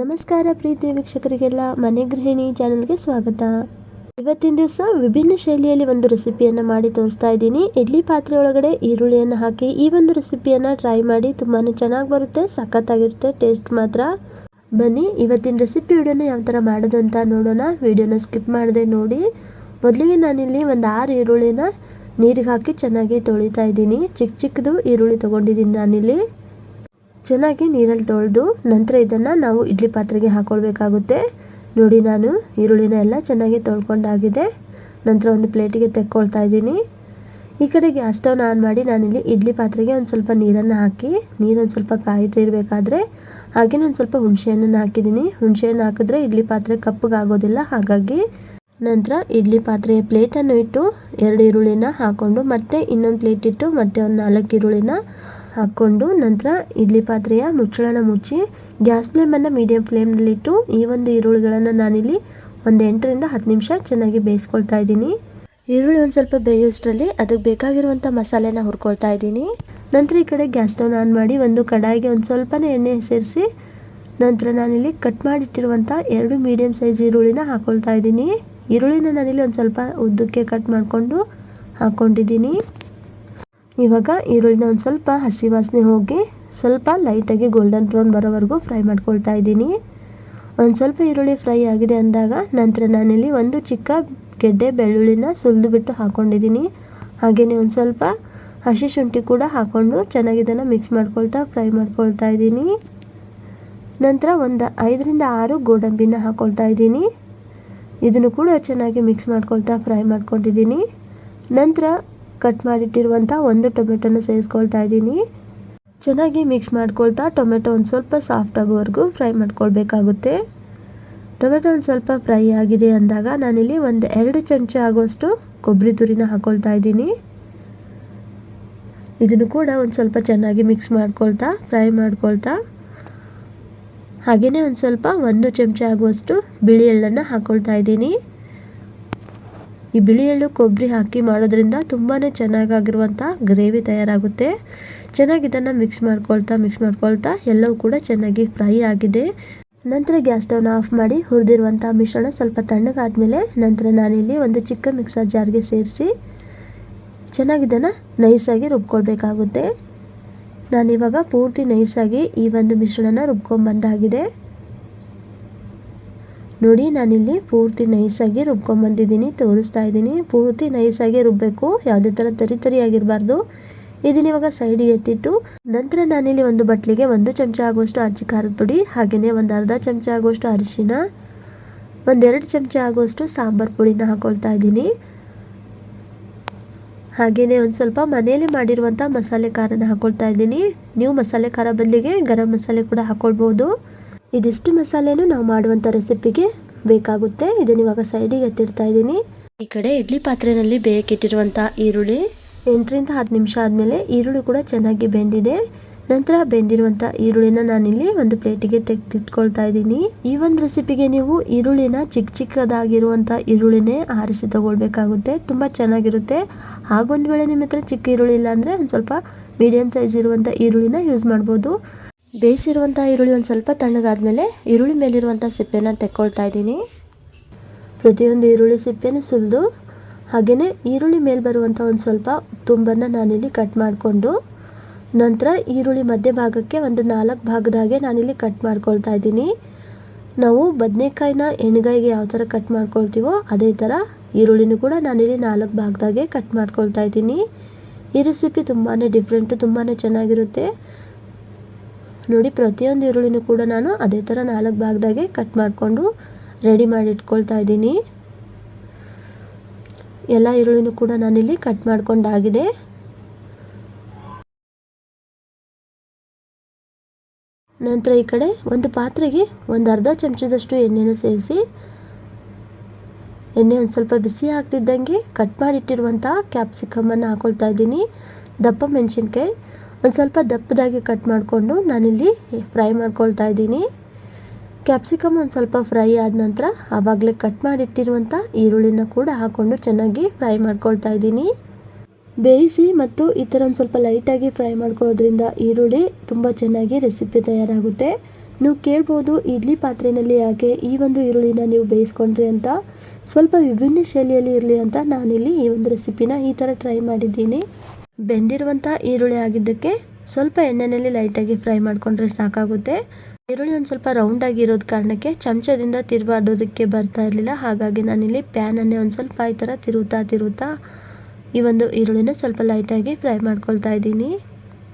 ನಮಸ್ಕಾರ ಪ್ರೀತಿ ವೀಕ್ಷಕರಿಗೆಲ್ಲ, ಮನೆ ಗೃಹಿಣಿ ಚಾನಲ್ಗೆ ಸ್ವಾಗತ. ಇವತ್ತಿನ ದಿವಸ ವಿಭಿನ್ನ ಶೈಲಿಯಲ್ಲಿ ಒಂದು ರೆಸಿಪಿಯನ್ನು ಮಾಡಿ ತೋರಿಸ್ತಾ ಇದ್ದೀನಿ. ಇಡ್ಲಿ ಪಾತ್ರೆ ಒಳಗಡೆ ಈರುಳ್ಳಿಯನ್ನು ಹಾಕಿ ಈ ಒಂದು ರೆಸಿಪಿಯನ್ನು ಟ್ರೈ ಮಾಡಿ ತುಂಬಾ ಚೆನ್ನಾಗಿ ಬರುತ್ತೆ, ಸಖತ್ತಾಗಿರುತ್ತೆ, ಟೇಸ್ಟ್ ಮಾತ್ರ. ಬನ್ನಿ, ಇವತ್ತಿನ ರೆಸಿಪಿ ವಿಡಿಯೋನ ಯಾವ ಥರ ಮಾಡೋದು ಅಂತ ನೋಡೋಣ. ವಿಡಿಯೋನ ಸ್ಕಿಪ್ ಮಾಡದೆ ನೋಡಿ. ಮೊದಲಿಗೆ ನಾನಿಲ್ಲಿ ಒಂದು ಆರು ಈರುಳ್ಳಿನ ನೀರಿಗೆ ಹಾಕಿ ಚೆನ್ನಾಗಿ ತೊಳಿತಾ ಇದ್ದೀನಿ. ಚಿಕ್ಕ ಚಿಕ್ಕದು ಈರುಳ್ಳಿ ತೊಗೊಂಡಿದ್ದೀನಿ ನಾನಿಲ್ಲಿ. ಚೆನ್ನಾಗಿ ನೀರಲ್ಲಿ ತೊಳೆದು ನಂತರ ಇದನ್ನು ನಾವು ಇಡ್ಲಿ ಪಾತ್ರೆಗೆ ಹಾಕ್ಕೊಳ್ಬೇಕಾಗುತ್ತೆ ನೋಡಿ ನಾನು ಈರುಳ್ಳಿನ ಎಲ್ಲ ಚೆನ್ನಾಗಿ ತೊಳ್ಕೊಂಡಾಗಿದೆ. ನಂತರ ಒಂದು ಪ್ಲೇಟಿಗೆ ತೆಕ್ಕೊಳ್ತಾ ಇದ್ದೀನಿ. ಈ ಕಡೆ ಗ್ಯಾಸ್ ಸ್ಟವ್ನ ಆನ್ ಮಾಡಿ ನಾನಿಲ್ಲಿ ಇಡ್ಲಿ ಪಾತ್ರೆಗೆ ಒಂದು ಸ್ವಲ್ಪ ನೀರನ್ನು ಹಾಕಿ, ನೀರೊಂದು ಸ್ವಲ್ಪ ಕಾಯ್ತಾ ಇರಬೇಕಾದ್ರೆ ಹಾಗೆ ಒಂದು ಸ್ವಲ್ಪ ಹುಣಸೆಹಣ್ಣನ್ನು ಹಾಕಿದ್ದೀನಿ. ಹುಣಸೆಹಣ್ಣು ಹಾಕಿದ್ರೆ ಇಡ್ಲಿ ಪಾತ್ರೆ ಕಪ್ಪಗಾಗೋದಿಲ್ಲ ಹಾಗಾಗಿ ನಂತರ ಇಡ್ಲಿ ಪಾತ್ರೆಯ ಪ್ಲೇಟನ್ನು ಇಟ್ಟು ಎರಡು ಈರುಳ್ಳಿನ ಹಾಕ್ಕೊಂಡು ಮತ್ತೆ ಇನ್ನೊಂದು ಪ್ಲೇಟ್ ಇಟ್ಟು ಮತ್ತೆ ಒಂದು ನಾಲ್ಕು ಈರುಳ್ಳಿನ ಹಾಕ್ಕೊಂಡು ನಂತರ ಇಡ್ಲಿ ಪಾತ್ರೆಯ ಮುಚ್ಚಳನ ಮುಚ್ಚಿ ಗ್ಯಾಸ್ ಫ್ಲೇಮನ್ನು ಮೀಡಿಯಂ ಫ್ಲೇಮ್ನಲ್ಲಿಟ್ಟು ಈ ಒಂದು ಈರುಳ್ಳಿಗಳನ್ನು ನಾನಿಲ್ಲಿ ಒಂದು ಎಂಟರಿಂದ ಹತ್ತು ನಿಮಿಷ ಚೆನ್ನಾಗಿ ಬೇಯಿಸ್ಕೊಳ್ತಾ ಇದ್ದೀನಿ. ಈರುಳ್ಳಿ ಒಂದು ಸ್ವಲ್ಪ ಬೇಯೋಷ್ಟರಲ್ಲಿ ಅದಕ್ಕೆ ಬೇಕಾಗಿರುವಂಥ ಮಸಾಲೆನ ಹುರ್ಕೊಳ್ತಾ ಇದ್ದೀನಿ. ನಂತರ ಈ ಕಡೆ ಗ್ಯಾಸ್ ಸ್ಟವ್ನ ಆನ್ ಮಾಡಿ ಒಂದು ಕಡಾಯಿಗೆ ಒಂದು ಸ್ವಲ್ಪನೇ ಎಣ್ಣೆ ಸೇರಿಸಿ ನಂತರ ನಾನಿಲ್ಲಿ ಕಟ್ ಮಾಡಿಟ್ಟಿರುವಂಥ ಎರಡು ಮೀಡಿಯಮ್ ಸೈಜ್ ಈರುಳ್ಳಿನ ಹಾಕ್ಕೊಳ್ತಾ ಇದ್ದೀನಿ. ಈರುಳ್ಳಿನ ನಾನಿಲ್ಲಿ ಒಂದು ಸ್ವಲ್ಪ ಉದ್ದಕ್ಕೆ ಕಟ್ ಮಾಡಿಕೊಂಡು ಹಾಕ್ಕೊಂಡಿದ್ದೀನಿ ಇವಾಗ ಈರುಳ್ಳಿನ ಒಂದು ಸ್ವಲ್ಪ ಹಸಿ ವಾಸನೆ ಹೋಗಿ ಸ್ವಲ್ಪ ಲೈಟಾಗಿ ಗೋಲ್ಡನ್ ಬ್ರೌನ್ ಬರೋವರೆಗೂ ಫ್ರೈ ಮಾಡ್ಕೊಳ್ತಾ ಇದ್ದೀನಿ. ಒಂದು ಸ್ವಲ್ಪ ಈರುಳ್ಳಿ ಫ್ರೈ ಆಗಿದೆ ಅಂದಾಗ ನಂತರ ನಾನಿಲ್ಲಿ ಒಂದು ಚಿಕ್ಕ ಗೆಡ್ಡೆ ಬೆಳ್ಳುಳ್ಳಿನ ಸುಲಿದು ಬಿಟ್ಟು ಹಾಕ್ಕೊಂಡಿದ್ದೀನಿ ಹಾಗೆಯೇ ಒಂದು ಸ್ವಲ್ಪ ಹಸಿ ಶುಂಠಿ ಕೂಡ ಹಾಕ್ಕೊಂಡು ಚೆನ್ನಾಗಿದ್ದನ್ನು ಮಿಕ್ಸ್ ಮಾಡ್ಕೊಳ್ತಾ ಫ್ರೈ ಮಾಡ್ಕೊಳ್ತಾ ಇದ್ದೀನಿ. ನಂತರ ಒಂದು ಐದರಿಂದ ಆರು ಗೋಡಂಬಿನ ಹಾಕ್ಕೊಳ್ತಾ ಇದ್ದೀನಿ. ಇದನ್ನು ಕೂಡ ಚೆನ್ನಾಗಿ ಮಿಕ್ಸ್ ಮಾಡ್ಕೊಳ್ತಾ ಫ್ರೈ ಮಾಡ್ಕೊಂಡಿದ್ದೀನಿ. ನಂತರ ಕಟ್ ಮಾಡಿಟ್ಟಿರುವಂಥ ಒಂದು ಟೊಮೆಟೊನ ಸೇರಿಸ್ಕೊಳ್ತಾ ಇದ್ದೀನಿ. ಚೆನ್ನಾಗಿ ಮಿಕ್ಸ್ ಮಾಡ್ಕೊಳ್ತಾ ಟೊಮೆಟೊ ಒಂದು ಸ್ವಲ್ಪ ಸಾಫ್ಟ್ ಆಗೋವರೆಗೂ ಫ್ರೈ ಮಾಡ್ಕೊಳ್ಬೇಕಾಗುತ್ತೆ. ಟೊಮೆಟೊ ಒಂದು ಸ್ವಲ್ಪ ಫ್ರೈ ಆಗಿದೆ ಅಂದಾಗ ನಾನಿಲ್ಲಿ ಒಂದು ಎರಡು ಚಮಚ ಆಗೋಷ್ಟು ಕೊಬ್ಬರಿ ತುರಿನ ಹಾಕ್ಕೊಳ್ತಾ ಇದ್ದೀನಿ. ಇದನ್ನು ಕೂಡ ಒಂದು ಸ್ವಲ್ಪ ಚೆನ್ನಾಗಿ ಮಿಕ್ಸ್ ಮಾಡ್ಕೊಳ್ತಾ ಫ್ರೈ ಮಾಡ್ಕೊಳ್ತಾ. ಹಾಗೆಯೇ ಒಂದು ಸ್ವಲ್ಪ ಒಂದು ಚಮಚ ಆಗುವಷ್ಟು ಬಿಳಿ ಎಳ್ಳನ್ನು ಹಾಕ್ಕೊಳ್ತಾ ಇದ್ದೀನಿ. ಈ ಬಿಳಿ ಎಳ್ಳು ಕೊಬ್ಬರಿ ಹಾಕಿ ಮಾಡೋದ್ರಿಂದ ತುಂಬಾ ಚೆನ್ನಾಗಾಗಿರುವಂಥ ಗ್ರೇವಿ ತಯಾರಾಗುತ್ತೆ. ಚೆನ್ನಾಗಿ ಇದನ್ನು ಮಿಕ್ಸ್ ಮಾಡ್ಕೊಳ್ತಾ ಮಿಕ್ಸ್ ಮಾಡ್ಕೊಳ್ತಾ ಎಲ್ಲವೂ ಕೂಡ ಚೆನ್ನಾಗಿ ಫ್ರೈ ಆಗಿದೆ. ನಂತರ ಗ್ಯಾಸ್ ಸ್ಟವ್ನ ಆಫ್ ಮಾಡಿ ಹುರಿದಿರುವಂಥ ಮಿಶ್ರಣ ಸ್ವಲ್ಪ ತಣ್ಣಗಾದಮೇಲೆ ನಂತರ ನಾನಿಲ್ಲಿ ಒಂದು ಚಿಕ್ಕ ಮಿಕ್ಸರ್ ಜಾರ್ಗೆ ಸೇರಿಸಿ ಚೆನ್ನಾಗಿ ಇದನ್ನು ನೈಸಾಗಿ ರುಬ್ಕೊಳ್ಬೇಕಾಗುತ್ತೆ. ನಾನಿವಾಗ ಪೂರ್ತಿ ನೈಸಾಗಿ ಈ ಒಂದು ಮಿಶ್ರಣನ ರುಬ್ಕೊಂಡ್ಬಂದಾಗಿದೆ ನೋಡಿ, ನಾನಿಲ್ಲಿ ಪೂರ್ತಿ ನೈಸಾಗಿ ರುಬ್ಕೊಂಬಂದಿದ್ದೀನಿ, ತೋರಿಸ್ತಾ ಇದ್ದೀನಿ. ಪೂರ್ತಿ ನೈಸಾಗಿ ರುಬ್ಬಬೇಕು ಯಾವುದೇ ಥರ ತರಿ ತರಿಯಾಗಿರಬಾರ್ದು ಇದನ್ನ ಇವಾಗ ಸೈಡಿಗೆ ಎತ್ತಿಟ್ಟು, ನಂತರ ನಾನಿಲ್ಲಿ ಒಂದು ಬಟ್ಲಿಗೆ ಒಂದು ಚಮಚ ಆಗುವಷ್ಟು ಅಜ್ಜಿ ಖಾರದ ಪುಡಿ, ಹಾಗೆಯೇ ಒಂದು ಅರ್ಧ ಚಮಚ ಆಗುವಷ್ಟು ಅರಿಶಿನ, ಒಂದೆರಡು ಚಮಚ ಆಗುವಷ್ಟು ಸಾಂಬಾರು ಪುಡಿನ ಹಾಕ್ಕೊಳ್ತಾ ಇದ್ದೀನಿ. ಹಾಗೆಯೇ ಒಂದು ಸ್ವಲ್ಪ ಮನೆಯಲ್ಲಿ ಮಾಡಿರುವಂಥ ಮಸಾಲೆ ಖಾರನ ಹಾಕೊಳ್ತಾ ಇದ್ದೀನಿ. ನೀವು ಮಸಾಲೆ ಖಾರ ಬದಲಿಗೆ ಗರಂ ಮಸಾಲೆ ಕೂಡ ಹಾಕ್ಕೊಳ್ಬೋದು ಇದಿಷ್ಟು ಮಸಾಲೆನೂ ನಾವು ಮಾಡುವಂಥ ರೆಸಿಪಿಗೆ ಬೇಕಾಗುತ್ತೆ. ಇದನ್ನು ಇವಾಗ ಸೈಡಿಗೆ ಎತ್ತಿಡ್ತಾ ಇದ್ದೀನಿ. ಈ ಕಡೆ ಇಡ್ಲಿ ಪಾತ್ರೆಯಲ್ಲಿ ಬೇಯಕ್ಕಿಟ್ಟಿರುವಂಥ ಈರುಳ್ಳಿ. ಎಂಟರಿಂದ ಹತ್ತು ನಿಮಿಷ ಆದಮೇಲೆ ಈರುಳ್ಳಿ ಕೂಡ ಚೆನ್ನಾಗಿ ಬೆಂದಿದೆ. ನಂತರ ಬೆಂದಿರುವಂಥ ಈರುಳ್ಳಿನ ನಾನಿಲ್ಲಿ ಒಂದು ಪ್ಲೇಟಿಗೆ ತೆಗೆದಿಟ್ಕೊಳ್ತಾ ಇದ್ದೀನಿ. ಈ ಒಂದು ರೆಸಿಪಿಗೆ ನೀವು ಈರುಳ್ಳಿನ ಚಿಕ್ಕ ಚಿಕ್ಕದಾಗಿರುವಂಥ ಈರುಳ್ಳಿನೇ ಆರಿಸಿ ತಗೊಳ್ಬೇಕಾಗುತ್ತೆ. ತುಂಬ ಚೆನ್ನಾಗಿರುತ್ತೆ. ಹಾಗೊಂದು ವೇಳೆ ನಿಮ್ಮ ಹತ್ರ ಚಿಕ್ಕ ಈರುಳ್ಳಿ ಇಲ್ಲ ಅಂದರೆ ಒಂದು ಸ್ವಲ್ಪ ಮೀಡಿಯಮ್ ಸೈಜ್ ಇರುವಂಥ ಈರುಳ್ಳಿನ ಯೂಸ್ ಮಾಡ್ಬೋದು. ಬೇಯಿಸಿರುವಂಥ ಈರುಳ್ಳಿ ಒಂದು ಸ್ವಲ್ಪ ತಣ್ಣಗಾದ್ಮೇಲೆ ಈರುಳ್ಳಿ ಮೇಲಿರುವಂಥ ಸಿಪ್ಪೆನ ತೆಕ್ಕೊಳ್ತಾ ಇದ್ದೀನಿ. ಪ್ರತಿಯೊಂದು ಈರುಳ್ಳಿ ಸಿಪ್ಪೆನ ಸುಲಿದು ಹಾಗೆಯೇ ಈರುಳ್ಳಿ ಮೇಲೆ ಬರುವಂಥ ಒಂದು ಸ್ವಲ್ಪ ತುಂಬನ್ನು ನಾನಿಲ್ಲಿ ಕಟ್ ಮಾಡಿಕೊಂಡು, ನಂತರ ಈರುಳ್ಳಿ ಮಧ್ಯ ಭಾಗಕ್ಕೆ ಒಂದು ನಾಲ್ಕು ಭಾಗದಾಗೆ ನಾನಿಲ್ಲಿ ಕಟ್ ಮಾಡ್ಕೊಳ್ತಾ ಇದ್ದೀನಿ. ನಾವು ಬದನೆಕಾಯಿನ ಎಣ್ಗಾಯಿಗೆ ಯಾವ ಥರ ಕಟ್ ಮಾಡ್ಕೊಳ್ತೀವೋ ಅದೇ ಥರ ಈರುಳ್ಳಿನೂ ಕೂಡ ನಾನಿಲ್ಲಿ ನಾಲ್ಕು ಭಾಗದಾಗೆ ಕಟ್ ಮಾಡ್ಕೊಳ್ತಾ ಇದ್ದೀನಿ. ಈ ರೆಸಿಪಿ ತುಂಬಾ ಡಿಫ್ರೆಂಟು ತುಂಬಾ ಚೆನ್ನಾಗಿರುತ್ತೆ. ನೋಡಿ ಪ್ರತಿಯೊಂದು ಈರುಳ್ಳಿನೂ ಕೂಡ ನಾನು ಅದೇ ಥರ ನಾಲ್ಕು ಭಾಗದಾಗೆ ಕಟ್ ಮಾಡಿಕೊಂಡು ರೆಡಿ ಮಾಡಿ ಇಟ್ಕೊಳ್ತಾ ಇದ್ದೀನಿ. ಎಲ್ಲ ಈರುಳ್ಳಿನೂ ಕೂಡ ನಾನಿಲ್ಲಿ ಕಟ್ ಮಾಡ್ಕೊಂಡಾಗಿದೆ. ನಂತರ ಈ ಕಡೆ ಒಂದು ಪಾತ್ರೆಗೆ ಒಂದು ಅರ್ಧ ಚಮಚದಷ್ಟು ಎಣ್ಣೆನ ಸೇರಿಸಿ, ಎಣ್ಣೆ ಒಂದು ಸ್ವಲ್ಪ ಬಿಸಿ ಆಗ್ತಿದ್ದಂಗೆ ಕಟ್ ಮಾಡಿಟ್ಟಿರುವಂಥ ಕ್ಯಾಪ್ಸಿಕಮನ್ನು ಹಾಕೊಳ್ತಾ ಇದ್ದೀನಿ. ದಪ್ಪ ಮೆಣಸಿನ್ಕಾಯಿ. ಒಂದು ಸ್ವಲ್ಪ ದಪ್ಪದಾಗಿ ಕಟ್ ಮಾಡಿಕೊಂಡು ನಾನಿಲ್ಲಿ ಫ್ರೈ ಮಾಡ್ಕೊಳ್ತಾ ಇದ್ದೀನಿ. ಕ್ಯಾಪ್ಸಿಕಮ್ ಒಂದು ಸ್ವಲ್ಪ ಫ್ರೈ ಆದ ನಂತರ ಆವಾಗಲೇ ಕಟ್ ಮಾಡಿಟ್ಟಿರುವಂಥ ಈರುಳ್ಳಿನ ಕೂಡ ಹಾಕ್ಕೊಂಡು ಚೆನ್ನಾಗಿ ಫ್ರೈ ಮಾಡ್ಕೊಳ್ತಾ ಇದ್ದೀನಿ. ಬೇಯಿಸಿ ಮತ್ತು ಈ ಥರ ಒಂದು ಸ್ವಲ್ಪ ಲೈಟಾಗಿ ಫ್ರೈ ಮಾಡ್ಕೊಳ್ಳೋದ್ರಿಂದ ಈರುಳ್ಳಿ ತುಂಬ ಚೆನ್ನಾಗಿ ರೆಸಿಪಿ ತಯಾರಾಗುತ್ತೆ. ನೀವು ಕೇಳ್ಬೋದು, ಇಡ್ಲಿ ಪಾತ್ರೆಯಲ್ಲಿ ಯಾಕೆ ಈ ಒಂದು ಈರುಳ್ಳಿನ ನೀವು ಬೇಯಿಸ್ಕೊಂಡ್ರಿ ಅಂತ. ಸ್ವಲ್ಪ ವಿಭಿನ್ನ ಶೈಲಿಯಲ್ಲಿ ಇರಲಿ ಅಂತ ನಾನಿಲ್ಲಿ ಈ ಒಂದು ರೆಸಿಪಿನ ಈ ಥರ ಟ್ರೈ ಮಾಡಿದ್ದೀನಿ. ಬೆಂದಿರುವಂಥ ಈರುಳ್ಳಿ ಆಗಿದ್ದಕ್ಕೆ ಸ್ವಲ್ಪ ಎಣ್ಣೆಯಲ್ಲಿ ಲೈಟಾಗಿ ಫ್ರೈ ಮಾಡಿಕೊಂಡ್ರೆ ಸಾಕಾಗುತ್ತೆ. ಈರುಳ್ಳಿ ಒಂದು ಸ್ವಲ್ಪ ರೌಂಡಾಗಿ ಇರೋದು ಕಾರಣಕ್ಕೆ ಚಮಚದಿಂದ ತಿರುವಾಡೋದಕ್ಕೆ ಬರ್ತಾ ಇರಲಿಲ್ಲ. ಹಾಗಾಗಿ ನಾನಿಲ್ಲಿ ಪ್ಯಾನನ್ನೇ ಒಂದು ಸ್ವಲ್ಪ ಈ ಥರ ತಿರುತ್ತಾ ತಿರುತ್ತಾ ಈ ಒಂದು ಈರುಳ್ಳಿನ ಸ್ವಲ್ಪ ಲೈಟಾಗಿ ಫ್ರೈ ಮಾಡ್ಕೊಳ್ತಾ ಇದ್ದೀನಿ.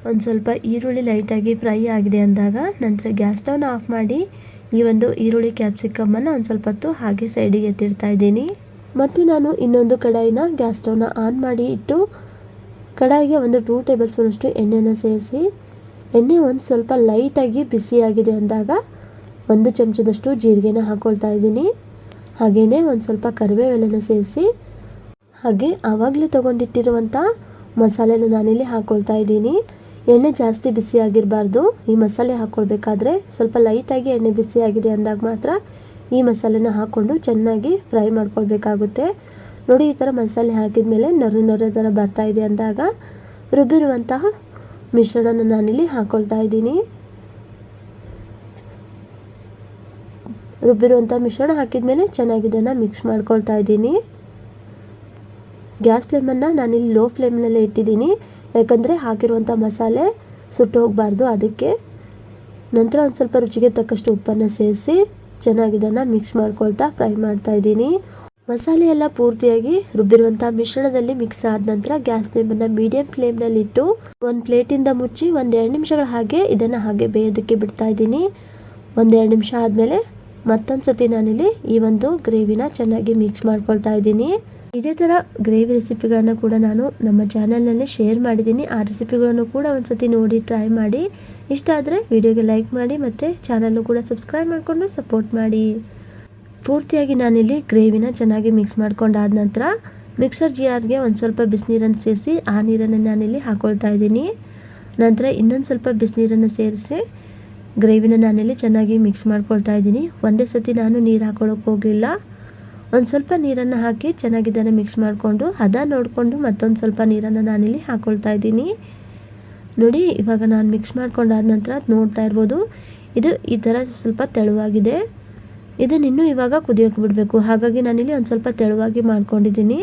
ಒಂದು ಸ್ವಲ್ಪ ಈರುಳ್ಳಿ ಲೈಟಾಗಿ ಫ್ರೈ ಆಗಿದೆ ಅಂದಾಗ ನಂತರ ಗ್ಯಾಸ್ ಸ್ಟವ್ನ ಆಫ್ ಮಾಡಿ ಈ ಒಂದು ಈರುಳ್ಳಿ ಕ್ಯಾಪ್ಸಿಕಮ್ಮನ್ನು ಒಂದು ಸ್ವಲ್ಪ ಹೊತ್ತು ಹಾಗೆ ಸೈಡಿಗೆ ಎತ್ತಿಡ್ತಾ ಇದ್ದೀನಿ. ಮತ್ತು ನಾನು ಇನ್ನೊಂದು ಕಡಾಯಿನ ಗ್ಯಾಸ್ ಸ್ಟವ್ನ ಆನ್ ಮಾಡಿ ಇಟ್ಟು ಕಡಾಯಿಗೆ ಒಂದು ಟೂ ಟೇಬಲ್ ಸ್ಪೂನಷ್ಟು ಎಣ್ಣೆನ ಸೇರಿಸಿ. ಎಣ್ಣೆ ಒಂದು ಸ್ವಲ್ಪ ಲೈಟಾಗಿ ಬಿಸಿಯಾಗಿದೆ ಅಂದಾಗ ಒಂದು ಚಮಚದಷ್ಟು ಜೀರಿಗೆನ ಹಾಕ್ಕೊಳ್ತಾ ಇದ್ದೀನಿ. ಹಾಗೆಯೇ ಒಂದು ಸ್ವಲ್ಪ ಕರಿಬೇವೆಲೆನ ಸೇರಿಸಿ. ಹಾಗೆ ಆವಾಗಲೇ ತೊಗೊಂಡಿಟ್ಟಿರುವಂಥ ಮಸಾಲೆನ ನಾನಿಲ್ಲಿ ಹಾಕ್ಕೊಳ್ತಾ ಇದ್ದೀನಿ. ಎಣ್ಣೆ ಜಾಸ್ತಿ ಬಿಸಿಯಾಗಿರಬಾರ್ದು. ಈ ಮಸಾಲೆ ಹಾಕ್ಕೊಳ್ಬೇಕಾದ್ರೆ ಸ್ವಲ್ಪ ಲೈಟಾಗಿ ಎಣ್ಣೆ ಬಿಸಿಯಾಗಿದೆ ಅಂದಾಗ ಮಾತ್ರ ಈ ಮಸಾಲೆನ ಹಾಕ್ಕೊಂಡು ಚೆನ್ನಾಗಿ ಫ್ರೈ ಮಾಡ್ಕೊಳ್ಬೇಕಾಗುತ್ತೆ. ನೋಡಿ, ಈ ಥರ ಮಸಾಲೆ ಹಾಕಿದ ಮೇಲೆ ನೊರೆ ನೊರೆ ಥರ ಬರ್ತಾ ಇದೆ ಅಂದಾಗ ರುಬ್ಬಿರುವಂತಹ ಮಿಶ್ರಣನ ನಾನಿಲ್ಲಿ ಹಾಕ್ಕೊಳ್ತಾ ಇದ್ದೀನಿ. ರುಬ್ಬಿರುವಂಥ ಮಿಶ್ರಣ ಹಾಕಿದ ಮೇಲೆ ಚೆನ್ನಾಗಿ ಇದನ್ನು ಮಿಕ್ಸ್ ಮಾಡ್ಕೊಳ್ತಾ ಇದ್ದೀನಿ. ಗ್ಯಾಸ್ ಫ್ಲೇಮನ್ನು ನಾನಿಲ್ಲಿ ಲೋ ಫ್ಲೇಮ್ನಲ್ಲೇ ಇಟ್ಟಿದ್ದೀನಿ. ಯಾಕಂದರೆ ಹಾಕಿರುವಂಥ ಮಸಾಲೆ ಸುಟ್ಟು ಹೋಗಬಾರ್ದು ಅದಕ್ಕೆ. ನಂತರ ಒಂದು ಸ್ವಲ್ಪ ರುಚಿಗೆ ತಕ್ಕಷ್ಟು ಉಪ್ಪನ್ನು ಸೇರಿಸಿ ಚೆನ್ನಾಗಿ ಇದನ್ನು ಮಿಕ್ಸ್ ಮಾಡ್ಕೊಳ್ತಾ ಫ್ರೈ ಮಾಡ್ತಾ ಇದ್ದೀನಿ. ಮಸಾಲೆ ಎಲ್ಲ ಪೂರ್ತಿಯಾಗಿ ರುಬ್ಬಿರುವಂಥ ಮಿಶ್ರಣದಲ್ಲಿ ಮಿಕ್ಸ್ ಆದ ನಂತರ ಗ್ಯಾಸ್ ಫ್ಲೇಮನ್ನು ಮೀಡಿಯಂ ಫ್ಲೇಮ್ನಲ್ಲಿ ಇಟ್ಟು ಒಂದು ಪ್ಲೇಟಿಂದ ಮುಚ್ಚಿ ಒಂದು ಎರಡು ನಿಮಿಷಗಳ ಹಾಗೆ ಇದನ್ನು ಹಾಗೆ ಬೇಯೋದಕ್ಕೆ ಬಿಡ್ತಾ ಇದ್ದೀನಿ. ಒಂದೆರಡು ನಿಮಿಷ ಆದಮೇಲೆ ಮತ್ತೊಂದು ಸತಿ ನಾನಿಲ್ಲಿ ಈ ಒಂದು ಗ್ರೇವಿನ ಚೆನ್ನಾಗಿ ಮಿಕ್ಸ್ ಮಾಡ್ಕೊಳ್ತಾ ಇದ್ದೀನಿ. ಇದೇ ಥರ ಗ್ರೇವಿ ರೆಸಿಪಿಗಳನ್ನು ಕೂಡ ನಾನು ನಮ್ಮ ಚಾನಲ್ನಲ್ಲಿ ಶೇರ್ ಮಾಡಿದ್ದೀನಿ. ಆ ರೆಸಿಪಿಗಳನ್ನು ಕೂಡ ಒಂದು ಸತಿ ನೋಡಿ ಟ್ರೈ ಮಾಡಿ. ಇಷ್ಟ ಆದರೆ ವಿಡಿಯೋಗೆ ಲೈಕ್ ಮಾಡಿ ಮತ್ತು ಚಾನಲ್ನು ಕೂಡ ಸಬ್ಸ್ಕ್ರೈಬ್ ಮಾಡಿಕೊಂಡು ಸಪೋರ್ಟ್ ಮಾಡಿ. ಪೂರ್ತಿಯಾಗಿ ನಾನಿಲ್ಲಿ ಗ್ರೇವಿನ ಚೆನ್ನಾಗಿ ಮಿಕ್ಸ್ ಮಾಡ್ಕೊಂಡಾದ ನಂತರ ಮಿಕ್ಸರ್ ಜಾರ್ಗೆ ಒಂದು ಸ್ವಲ್ಪ ಬಿಸಿನೀರನ್ನು ಸೇರಿಸಿ, ಆ ನೀರನ್ನು ನಾನಿಲ್ಲಿ ಹಾಕ್ಕೊಳ್ತಾ ಇದ್ದೀನಿ. ನಂತರ ಇನ್ನೊಂದು ಸ್ವಲ್ಪ ಬಿಸಿನೀರನ್ನು ಸೇರಿಸಿ ಗ್ರೇವಿನ ನಾನಿಲ್ಲಿ ಚೆನ್ನಾಗಿ ಮಿಕ್ಸ್ ಮಾಡ್ಕೊಳ್ತಾ ಇದ್ದೀನಿ. ಒಂದೇ ಸತಿ ನಾನು ನೀರು ಹಾಕೊಳ್ಳೋಕೆ ಹೋಗಲಿಲ್ಲ. ಒಂದು ಸ್ವಲ್ಪ ನೀರನ್ನು ಹಾಕಿ ಚೆನ್ನಾಗಿದ್ದಾನೆ ಮಿಕ್ಸ್ ಮಾಡಿಕೊಂಡು ಹದ ನೋಡಿಕೊಂಡು ಮತ್ತೊಂದು ಸ್ವಲ್ಪ ನೀರನ್ನು ನಾನಿಲ್ಲಿ ಹಾಕ್ಕೊಳ್ತಾ ಇದ್ದೀನಿ. ನೋಡಿ, ಇವಾಗ ನಾನು ಮಿಕ್ಸ್ ಮಾಡ್ಕೊಂಡಾದ ನಂತರ ನೋಡ್ತಾ ಇರ್ಬೋದು. ಇದು ಈ ಥರ ಸ್ವಲ್ಪ ತೆಳುವಾಗಿದೆ. ಇದನ್ನಿನ್ನೂ ಇವಾಗ ಕುದಿಯೋಕೆ ಬಿಡಬೇಕು. ಹಾಗಾಗಿ ನಾನಿಲ್ಲಿ ಒಂದು ಸ್ವಲ್ಪ ತೆಳುವಾಗಿ ಮಾಡ್ಕೊಂಡಿದ್ದೀನಿ.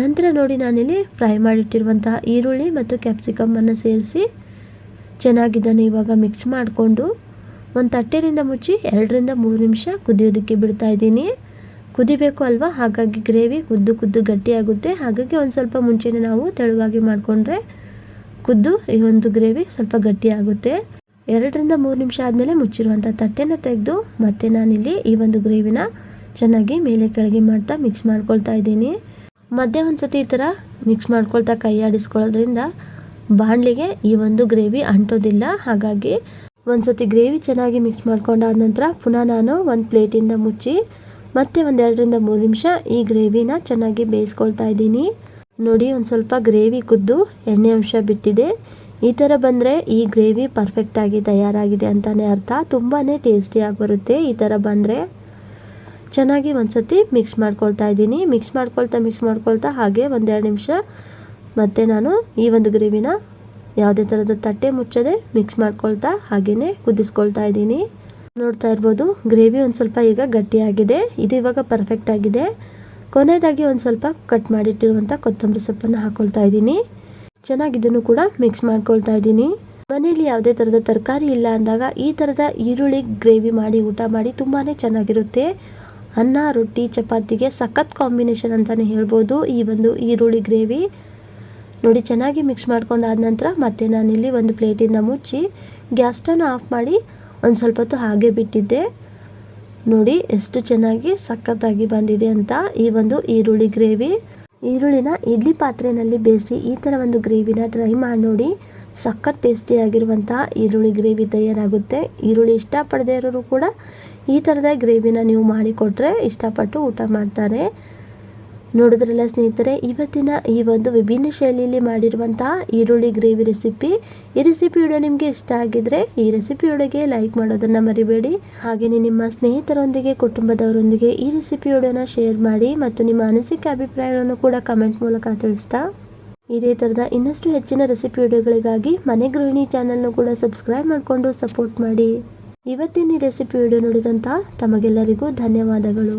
ನಂತರ ನೋಡಿ ನಾನಿಲ್ಲಿ ಫ್ರೈ ಮಾಡಿಟ್ಟಿರುವಂತಹ ಈರುಳ್ಳಿ ಮತ್ತು ಕ್ಯಾಪ್ಸಿಕಮ್ಮನ್ನು ಸೇರಿಸಿ ಚೆನ್ನಾಗಿದ್ದಾನೆ ಇವಾಗ ಮಿಕ್ಸ್ ಮಾಡಿಕೊಂಡು ಒಂದು ತಟ್ಟೆಯಿಂದ ಮುಚ್ಚಿ ಎರಡರಿಂದ ಮೂರು ನಿಮಿಷ ಕುದಿಯೋದಕ್ಕೆ ಬಿಡ್ತಾ ಇದ್ದೀನಿ. ಕುದಿಬೇಕು ಅಲ್ವಾ? ಹಾಗಾಗಿ ಗ್ರೇವಿ ಕುದ್ದು ಕುದ್ದು ಗಟ್ಟಿಯಾಗುತ್ತೆ ಹಾಗಾಗಿ ಒಂದು ಸ್ವಲ್ಪ ಮುಂಚೆನೇ ನಾವು ತೆಳುವಾಗಿ ಮಾಡಿಕೊಂಡ್ರೆ ಕುದ್ದು ಈ ಒಂದು ಗ್ರೇವಿ ಸ್ವಲ್ಪ ಗಟ್ಟಿಯಾಗುತ್ತೆ ಎರಡರಿಂದ ಮೂರು ನಿಮಿಷ ಆದಮೇಲೆ ಮುಚ್ಚಿರುವಂಥ ತಟ್ಟೆನ ತೆಗೆದು ಮತ್ತೆ ನಾನಿಲ್ಲಿ ಈ ಒಂದು ಗ್ರೇವಿನ ಚೆನ್ನಾಗಿ ಮೇಲೆ ಕೆಳಗೆ ಮಾಡ್ತಾ ಮಿಕ್ಸ್ ಮಾಡ್ಕೊಳ್ತಾ ಇದ್ದೀನಿ. ಮಧ್ಯೆ ಒಂದು ಸತಿ ಈ ಥರ ಮಿಕ್ಸ್ ಮಾಡ್ಕೊಳ್ತಾ ಕೈ ಆಡಿಸ್ಕೊಳ್ಳೋದ್ರಿಂದ ಬಾಣಲಿಗೆ ಈ ಒಂದು ಗ್ರೇವಿ ಅಂಟೋದಿಲ್ಲ. ಹಾಗಾಗಿ ಒಂದು ಸತಿ ಗ್ರೇವಿ ಚೆನ್ನಾಗಿ ಮಿಕ್ಸ್ ಮಾಡ್ಕೊಂಡಾದ ನಂತರ ಪುನಃ ನಾನು ಒಂದು ಪ್ಲೇಟಿಂದ ಮುಚ್ಚಿ ಮತ್ತೆ ಒಂದು ಎರಡರಿಂದ ಮೂರು ನಿಮಿಷ ಈ ಗ್ರೇವಿನ ಚೆನ್ನಾಗಿ ಬೇಯಿಸ್ಕೊಳ್ತಾ ಇದ್ದೀನಿ. ನೋಡಿ, ಒಂದು ಸ್ವಲ್ಪ ಗ್ರೇವಿ ಕುದ್ದು ಎಣ್ಣೆ ಅಂಶ ಬಿಟ್ಟಿದೆ. ಈ ಥರ ಬಂದರೆ ಈ ಗ್ರೇವಿ ಪರ್ಫೆಕ್ಟಾಗಿ ತಯಾರಾಗಿದೆ ಅಂತಲೇ ಅರ್ಥ. ತುಂಬಾ ಟೇಸ್ಟಿಯಾಗಿ ಬರುತ್ತೆ ಈ ಥರ ಬಂದರೆ. ಚೆನ್ನಾಗಿ ಒಂದು ಸತಿ ಮಿಕ್ಸ್ ಮಾಡ್ಕೊಳ್ತಾ ಇದ್ದೀನಿ. ಮಿಕ್ಸ್ ಮಾಡ್ಕೊಳ್ತಾ ಮಿಕ್ಸ್ ಮಾಡ್ಕೊಳ್ತಾ ಹಾಗೆ ಒಂದೆರಡು ನಿಮಿಷ ಮತ್ತೆ ನಾನು ಈ ಒಂದು ಗ್ರೇವಿನ ಯಾವುದೇ ಥರದ ತಟ್ಟೆ ಮುಚ್ಚದೆ ಮಿಕ್ಸ್ ಮಾಡ್ಕೊಳ್ತಾ ಹಾಗೆಯೇ ಕುದಿಸ್ಕೊಳ್ತಾ ಇದ್ದೀನಿ. ನೋಡ್ತಾ ಇರ್ಬೋದು, ಗ್ರೇವಿ ಒಂದು ಸ್ವಲ್ಪ ಈಗ ಗಟ್ಟಿಯಾಗಿದೆ. ಇದು ಇವಾಗ ಪರ್ಫೆಕ್ಟ್ ಆಗಿದೆ. ಕೊನೆಯದಾಗಿ ಒಂದು ಸ್ವಲ್ಪ ಕಟ್ ಮಾಡಿಟ್ಟಿರುವಂಥ ಕೊತ್ತಂಬರಿ ಸೊಪ್ಪನ್ನು ಹಾಕ್ಕೊಳ್ತಾ ಇದ್ದೀನಿ. ಚೆನ್ನಾಗಿದ್ದನ್ನು ಕೂಡ ಮಿಕ್ಸ್ ಮಾಡ್ಕೊಳ್ತಾ ಇದ್ದೀನಿ. ಮನೆಯಲ್ಲಿ ಯಾವುದೇ ಥರದ ತರಕಾರಿ ಇಲ್ಲ ಅಂದಾಗ ಈ ಥರದ ಈರುಳ್ಳಿ ಗ್ರೇವಿ ಮಾಡಿ, ಊಟ ಮಾಡಿ ತುಂಬಾ ಚೆನ್ನಾಗಿರುತ್ತೆ. ಅನ್ನ, ರೊಟ್ಟಿ, ಚಪಾತಿಗೆ ಸಖತ್ ಕಾಂಬಿನೇಷನ್ ಅಂತಲೇ ಹೇಳ್ಬೋದು ಈ ಒಂದು ಈರುಳ್ಳಿ ಗ್ರೇವಿ ನೋಡಿ, ಚೆನ್ನಾಗಿ ಮಿಕ್ಸ್ ಮಾಡ್ಕೊಂಡಾದ ನಂತರ ಮತ್ತೆ ನಾನಿಲ್ಲಿ ಒಂದು ಪ್ಲೇಟಿಂದ ಮುಚ್ಚಿ ಗ್ಯಾಸ್ ಸ್ಟವ್ನ ಆಫ್ ಮಾಡಿ ಒಂದು ಸ್ವಲ್ಪ ಹೊತ್ತು ಹಾಗೆ ಬಿಟ್ಟಿದ್ದೆ. ನೋಡಿ, ಎಷ್ಟು ಚೆನ್ನಾಗಿ ಸಖತ್ತಾಗಿ ಬಂದಿದೆ ಅಂತ ಈ ಒಂದು ಈರುಳ್ಳಿ ಗ್ರೇವಿ ಈರುಳ್ಳಿನ ಇಡ್ಲಿ ಪಾತ್ರೆಯಲ್ಲಿ ಬೇಯಿಸಿ ಈ ಥರ ಒಂದು ಗ್ರೇವಿನ ಟ್ರೈ ಮಾಡಿ ನೋಡಿ. ಸಖತ್ ಟೇಸ್ಟಿಯಾಗಿರುವಂಥ ಈರುಳ್ಳಿ ಗ್ರೇವಿ ತಯಾರಾಗುತ್ತೆ. ಈರುಳ್ಳಿ ಇಷ್ಟಪಡದೇ ಇರೋರು ಕೂಡ ಈ ಥರದ ಗ್ರೇವಿನ ನೀವು ಮಾಡಿಕೊಟ್ರೆ ಇಷ್ಟಪಟ್ಟು ಊಟ ಮಾಡ್ತಾರೆ. ನೋಡಿದ್ರಲ್ಲ ಸ್ನೇಹಿತರೆ, ಇವತ್ತಿನ ಈ ಒಂದು ವಿಭಿನ್ನ ಶೈಲಿಯಲ್ಲಿ ಮಾಡಿರುವಂತಹ ಈರುಳ್ಳಿ ಗ್ರೇವಿ ರೆಸಿಪಿ ಈ ರೆಸಿಪಿ ವಿಡಿಯೋ ನಿಮಗೆ ಇಷ್ಟ ಆಗಿದ್ರೆ ಈ ರೆಸಿಪಿ ವಿಡಿಯೋಗೆ ಲೈಕ್ ಮಾಡೋದನ್ನು ಮರಿಬೇಡಿ. ಹಾಗೆಯೇ ನಿಮ್ಮ ಸ್ನೇಹಿತರೊಂದಿಗೆ, ಕುಟುಂಬದವರೊಂದಿಗೆ ಈ ರೆಸಿಪಿ ವಿಡಿಯೋನ ಶೇರ್ ಮಾಡಿ ಮತ್ತು ನಿಮ್ಮ ಅನಿಸಿಕೆ, ಅಭಿಪ್ರಾಯಗಳನ್ನು ಕೂಡ ಕಮೆಂಟ್ ಮೂಲಕ ತಿಳಿಸ್ತಾ. ಇದೇ ಥರದ ಇನ್ನಷ್ಟು ಹೆಚ್ಚಿನ ರೆಸಿಪಿ ವಿಡಿಯೋಗಳಿಗಾಗಿ ಮನೆ ಗೃಹಿಣಿ ಚಾನಲ್ನು ಕೂಡ ಸಬ್ಸ್ಕ್ರೈಬ್ ಮಾಡಿಕೊಂಡು ಸಪೋರ್ಟ್ ಮಾಡಿ. ಇವತ್ತಿನ ಈ ರೆಸಿಪಿ ವಿಡಿಯೋ ನೋಡಿದಂಥ ತಮಗೆಲ್ಲರಿಗೂ ಧನ್ಯವಾದಗಳು.